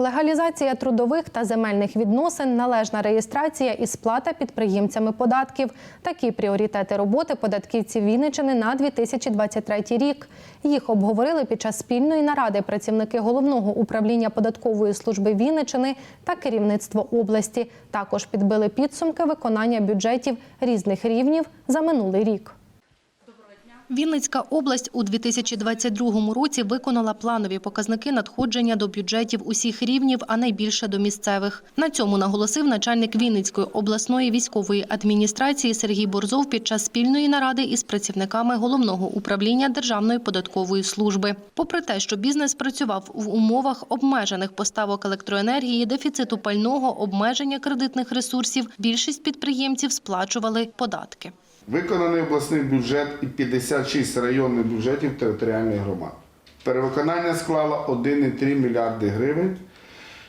Легалізація трудових та земельних відносин, належна реєстрація і сплата підприємцями податків. Такі пріоритети роботи податківців Вінничини на 2023 рік. Їх обговорили під час спільної наради працівники головного управління податкової служби Вінничини та керівництво області. Також підбили підсумки виконання бюджетів різних рівнів за минулий рік. Вінницька область у 2022 році виконала планові показники надходження до бюджетів усіх рівнів, а найбільше до місцевих. На цьому наголосив начальник Вінницької обласної військової адміністрації Сергій Борзов під час спільної наради із працівниками головного управління Державної податкової служби. Попри те, що бізнес працював в умовах обмежених поставок електроенергії, дефіциту пального, обмеження кредитних ресурсів, більшість підприємців сплачували податки. Виконаний обласний бюджет і 56 районних бюджетів територіальних громад. Перевиконання склало 1,3 мільярди гривень.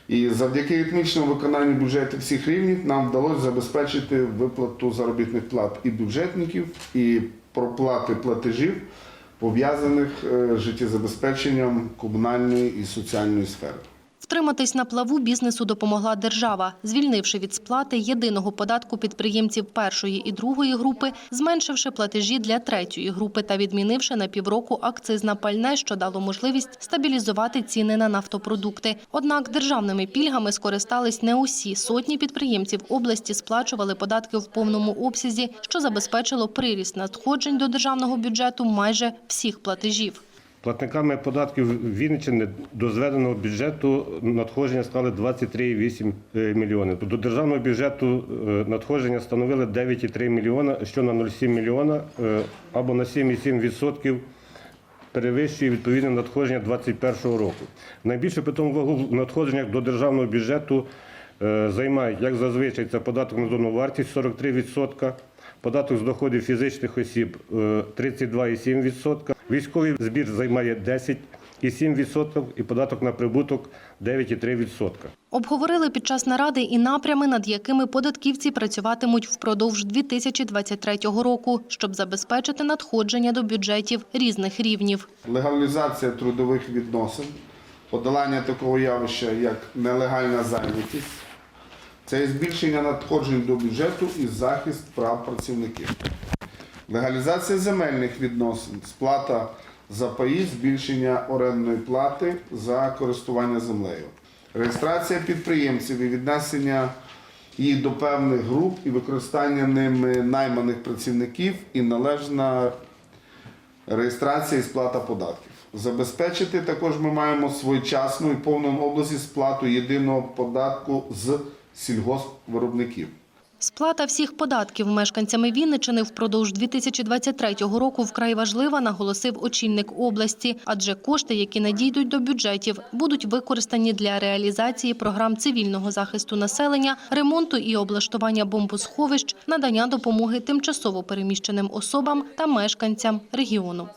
І завдяки ритмічному виконанню бюджету всіх рівнів нам вдалося забезпечити виплату заробітних плат і бюджетників, і проплати платежів, пов'язаних е, з життєзабезпеченням комунальної і соціальної сфери. Втриматись на плаву бізнесу допомогла держава, звільнивши від сплати єдиного податку підприємців першої і другої групи, зменшивши платежі для третьої групи та відмінивши на півроку акциз на пальне, що дало можливість стабілізувати ціни на нафтопродукти. Однак державними пільгами скористались не усі. Сотні підприємців області сплачували податки в повному обсязі, що забезпечило приріст надходжень до державного бюджету майже всіх платежів. Платниками податків Вінниччини до зведеного бюджету надходження склали 23,8 мільйони. До державного бюджету е, надходження становили 9,3 мільйона, що на 0,7 мільйона е, або на 7,7% перевищує відповідне надходження 2021 року. Найбільше питому вагу в надходженнях до державного бюджету е, займають, як зазвичай, це податок на додану вартість 43%, податок з доходів фізичних осіб е, 32,7%, військовий збір займає 10,7% і податок на прибуток 9,3%. Обговорили під час наради і напрями, над якими податківці працюватимуть впродовж 2023 року, щоб забезпечити надходження до бюджетів різних рівнів. Легалізація трудових відносин, подолання такого явища, як нелегальна зайнятість, це і збільшення надходжень до бюджету і захист прав працівників. Легалізація земельних відносин, сплата за паї, збільшення орендної плати за користування землею. Реєстрація підприємців і віднесення їх до певних груп і використання ними найманих працівників і належна реєстрація і сплата податків. Забезпечити також ми маємо своєчасну і в повному області сплату єдиного податку з сільгоспвиробників. Сплата всіх податків мешканцями Вінничини впродовж 2023 року вкрай важлива, наголосив очільник області, адже кошти, які надійдуть до бюджетів, будуть використані для реалізації програм цивільного захисту населення, ремонту і облаштування бомбосховищ, надання допомоги тимчасово переміщеним особам та мешканцям регіону.